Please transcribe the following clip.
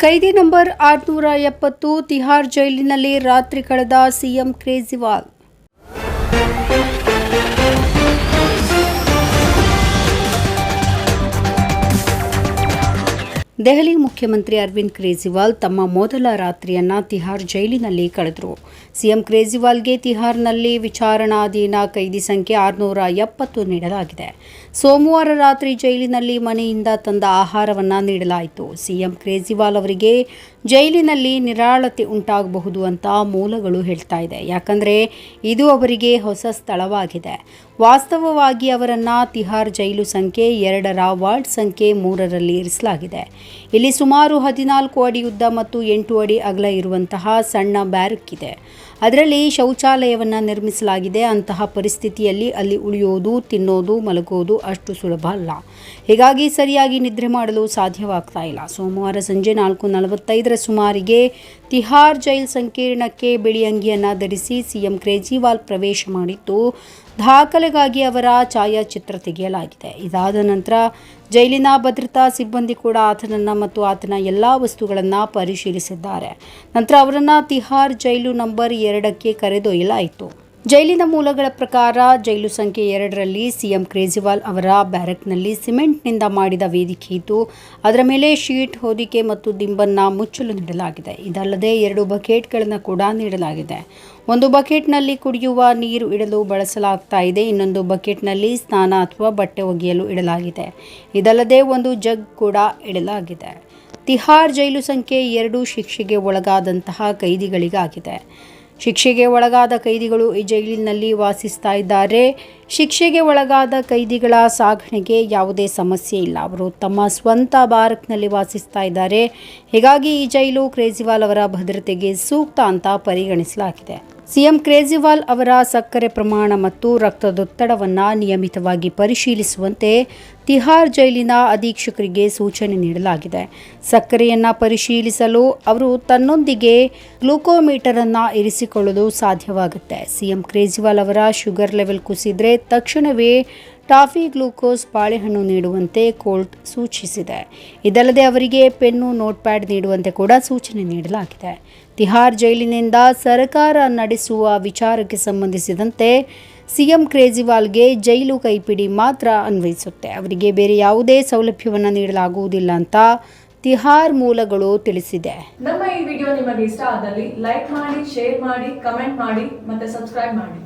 ಕೈದಿ number ಆರುನೂರ ಎಪ್ಪತ್ತು ತಿಹಾರ್ ಜೈಲಿನಲ್ಲಿ ರಾತ್ರಿ ಕಳೆದ ಸಿಎಂ ಕೇಜ್ರಿವಾಲ್ ದೆಹಲಿ ಮುಖ್ಯಮಂತ್ರಿ ಅರವಿಂದ್ ಕೇಜ್ರಿವಾಲ್ ತಮ್ಮ ಮೊದಲ ರಾತ್ರಿಯನ್ನ ತಿಹಾರ್ ಜೈಲಿನಲ್ಲಿ ಕಳೆದರು. ಸಿಎಂ ಕೇಜ್ರಿವಾಲ್ಗೆ ತಿಹಾರ್ನಲ್ಲಿ ವಿಚಾರಣಾಧೀನ ಕೈದಿ ಸಂಖ್ಯೆ ಆರುನೂರ ಎಪ್ಪತ್ತು ನೀಡಲಾಗಿದೆ. ಸೋಮವಾರ ರಾತ್ರಿ ಜೈಲಿನಲ್ಲಿ ಮನೆಯಿಂದ ತಂದ ಆಹಾರವನ್ನು ನೀಡಲಾಯಿತು. ಸಿಎಂ ಕೇಜ್ರಿವಾಲ್ ಅವರಿಗೆ ಜೈಲಿನಲ್ಲಿ ನಿರಾಳತೆ ಉಂಟಾಗಬಹುದು ಅಂತ ಮೂಲಗಳು ಹೇಳ್ತಾ ಇದೆ. ಯಾಕಂದರೆ ಇದು ಅವರಿಗೆ ಹೊಸ ಸ್ಥಳವಾಗಿದೆ. ವಾಸ್ತವವಾಗಿ ಅವರನ್ನು ತಿಹಾರ್ ಜೈಲು ಸಂಖ್ಯೆ ಎರಡರ ವಾರ್ಡ್ ಸಂಖ್ಯೆ ಮೂರರಲ್ಲಿ ಇರಿಸಲಾಗಿದೆ. ಇಲ್ಲಿ ಸುಮಾರು ಹದಿನಾಲ್ಕು ಅಡಿ ಉದ್ದ ಮತ್ತು ಎಂಟು ಅಡಿ ಅಗಲ ಇರುವಂತಹ ಸಣ್ಣ ಬ್ಯಾರಕ್ ಇದೆ. ಅದರಲ್ಲಿ ಶೌಚಾಲಯವನ್ನು ನಿರ್ಮಿಸಲಾಗಿದೆ. ಅಂತಹ ಪರಿಸ್ಥಿತಿಯಲ್ಲಿ ಅಲ್ಲಿ ಉಳಿಯೋದು, ತಿನ್ನೋದು, ಮಲಗೋದು ಅಷ್ಟು ಸುಲಭ ಅಲ್ಲ. ಹೀಗಾಗಿ ಸರಿಯಾಗಿ ನಿದ್ರೆ ಮಾಡಲು ಸಾಧ್ಯವಾಗ್ತಾ ಇಲ್ಲ. ಸೋಮವಾರ ಸಂಜೆ ನಾಲ್ಕು ಸುಮಾರಿಗೆ ತಿಹಾರ್ ಜೈಲ್ ಸಂಕೀರ್ಣಕ್ಕೆ ಬಿಳಿ ಅಂಗಿಯನ್ನು ಧರಿಸಿ ಸಿಎಂ ಕೇಜ್ರಿವಾಲ್ ಪ್ರವೇಶ ಮಾಡಿದ್ದು, ದಾಖಲೆಗಾಗಿ ಅವರ ಛಾಯಾಚಿತ್ರ ತೆಗೆಯಲಾಗಿದೆ. ಇದಾದ ನಂತರ ಜೈಲಿನ ಭದ್ರತಾ ಸಿಬ್ಬಂದಿ ಕೂಡ ಆತನನ್ನು ಮತ್ತು ಆತನ ಎಲ್ಲ ವಸ್ತುಗಳನ್ನು ಪರಿಶೀಲಿಸಿದ್ದಾರೆ. ನಂತರ ಅವರನ್ನು ತಿಹಾರ್ ಜೈಲು ನಂಬರ್ ಎರಡಕ್ಕೆ ಕರೆದೊಯ್ಯಲಾಯಿತು. ಜೈಲಿನ ಮೂಲಗಳ ಪ್ರಕಾರ ಜೈಲು ಸಂಖ್ಯೆ ಎರಡರಲ್ಲಿ ಸಿಎಂ ಕೇಜ್ರಿವಾಲ್ ಅವರ ಬ್ಯಾರಕ್ನಲ್ಲಿ ಸಿಮೆಂಟ್ನಿಂದ ಮಾಡಿದ ವೇದಿಕೆ ಇದ್ದು, ಅದರ ಮೇಲೆ ಶೀಟ್, ಹೊದಿಕೆ ಮತ್ತು ದಿಂಬನ್ನ ಮುಚ್ಚಲು ನೀಡಲಾಗಿದೆ. ಇದಲ್ಲದೆ ಎರಡು ಬಕೆಟ್ಗಳನ್ನು ಕೂಡ ನೀಡಲಾಗಿದೆ. ಒಂದು ಬಕೆಟ್ನಲ್ಲಿ ಕುಡಿಯುವ ನೀರು ಇಡಲು ಬಳಸಲಾಗ್ತಾ ಇದೆ. ಇನ್ನೊಂದು ಬಕೆಟ್ನಲ್ಲಿ ಸ್ನಾನ ಅಥವಾ ಬಟ್ಟೆ ಒಗೆಯಲು ಇಡಲಾಗಿದೆ. ಇದಲ್ಲದೆ ಒಂದು ಜಗ್ ಕೂಡ ಇಡಲಾಗಿದೆ. ತಿಹಾರ್ ಜೈಲು ಸಂಖ್ಯೆ ಎರಡು ಶಿಕ್ಷೆಗೆ ಒಳಗಾದಂತಹ ಕೈದಿಗಳಿಗಾಗಿದೆ. ಶಿಕ್ಷೆಗೆ ಒಳಗಾದ ಕೈದಿಗಳು ಈ ಜೈಲಿನಲ್ಲಿ ವಾಸಿಸ್ತಾ ಇದ್ದಾರೆ. ಶಿಕ್ಷೆಗೆ ಒಳಗಾದ ಕೈದಿಗಳ ಸಾಗಣೆಗೆ ಯಾವುದೇ ಸಮಸ್ಯೆ ಇಲ್ಲ. ಅವರು ತಮ್ಮ ಸ್ವಂತ ಬಾರಕ್ನಲ್ಲಿ ವಾಸಿಸ್ತಾ ಇದ್ದಾರೆ. ಹೀಗಾಗಿ ಈ ಜೈಲು ಕ್ರೇಜಿವಾಲ್ ಅವರ ಭದ್ರತೆಗೆ ಸೂಕ್ತ ಅಂತ ಪರಿಗಣಿಸಲಾಗಿದೆ. ಸಿಎಂ ಕೇಜ್ರಿವಾಲ್ ಅವರ ಸಕ್ಕರೆ ಪ್ರಮಾಣ ಮತ್ತು ರಕ್ತದೊತ್ತಡವನ್ನು ನಿಯಮಿತವಾಗಿ ಪರಿಶೀಲಿಸುವಂತೆ ತಿಹಾರ್ ಜೈಲಿನ ಅಧೀಕ್ಷಕರಿಗೆ ಸೂಚನೆ ನೀಡಲಾಗಿದೆ. ಸಕ್ಕರೆಯನ್ನು ಪರಿಶೀಲಿಸಲು ಅವರು ತನ್ನೊಂದಿಗೆ ಗ್ಲೂಕೋಮೀಟರ್ ಅನ್ನು ಇರಿಸಿಕೊಳ್ಳಲು ಸಾಧ್ಯವಾಗುತ್ತೆ. ಸಿಎಂ ಕೇಜ್ರಿವಾಲ್ ಅವರ ಶುಗರ್ ಲೆವೆಲ್ ಕುಸಿದ್ರೆ ತಕ್ಷಣವೇ ಟಾಫಿ ಗ್ಲೂಕೋಸ್ ಬಾಳೆಹಣ್ಣು ನೀಡುವಂತೆ ಕೋರ್ಟ್ ಸೂಚಿಸಿದೆ. ಇದಲ್ಲದೆ ಅವರಿಗೆ ಪೆನ್ನು ನೋಟ್ ಪ್ಯಾಡ್ ನೀಡುವಂತೆ ಕೂಡ ಸೂಚನೆ ನೀಡಲಾಗಿದೆ. ತಿಹಾರ್ ಜೈಲಿನಿಂದ ಸರ್ಕಾರ ನಡೆಸುವ ವಿಚಾರಕ್ಕೆ ಸಂಬಂಧಿಸಿದಂತೆ ಸಿಎಂ ಕೇಜ್ರಿವಾಲ್ಗೆ ಜೈಲು ಕೈಪಿಡಿ ಮಾತ್ರ ಅನ್ವಯಿಸುತ್ತೆ. ಅವರಿಗೆ ಬೇರೆ ಯಾವುದೇ ಸೌಲಭ್ಯವನ್ನು ನೀಡಲಾಗುವುದಿಲ್ಲ ಅಂತ ತಿಹಾರ್ ಮೂಲಗಳು ತಿಳಿಸಿದೆ. ನಮ್ಮ ಈ ವಿಡಿಯೋ ನಿಮಗೆ ಇಷ್ಟ ಆದಲ್ಲಿ ಲೈಕ್ ಮಾಡಿ, ಶೇರ್ ಮಾಡಿ, ಕಮೆಂಟ್ ಮಾಡಿ ಮತ್ತೆ ಸಬ್ಸ್ಕ್ರೈಬ್ ಮಾಡಿ.